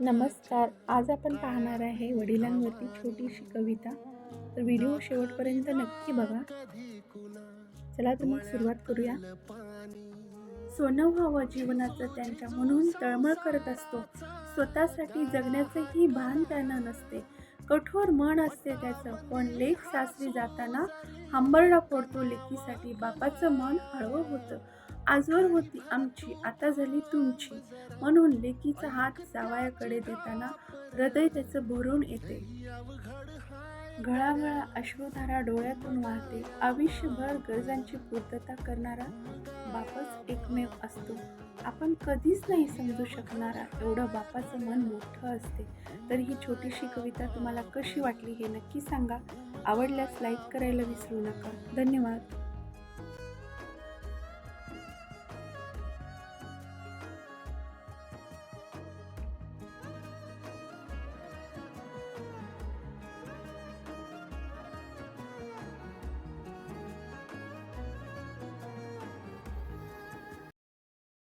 नमस्कार आज आपण पाहणार आहे वडिलांवरती छोटीशी कविता. तर व्हिडिओ शेवटपर्यंत नक्की बघा. चला तर मग सुरुवात करूया. सोनं व्हावं जीवनाचं त्यांच्या म्हणून तळमळ करत असतो. स्वतःसाठी जगण्याचंही भान त्यांना नसते. कठोर मन असते त्याचं पण लेख सासरी जाताना हंबरडा फोडतो लेकीसाठी बापाचं मन हळवं होतं. आजवर होती आमची आता झाली तुमची. म्हणून लेकीचा हात जावयाकडे देताना हृदय त्याचं भरून येते. घळाघळा अश्वधारा डोळ्यातून वाहते. आयुष्यभर गरजांची पूर्तता करणारा बापच एकमेव असतो. आपण कधीच नाही समजू शकणारा एवढं बापाचं मन मोठं असते. तर ही छोटीशी कविता तुम्हाला कशी वाटली हे नक्की सांगा. आवडल्यास लाईक करायला विसरू नका. धन्यवाद.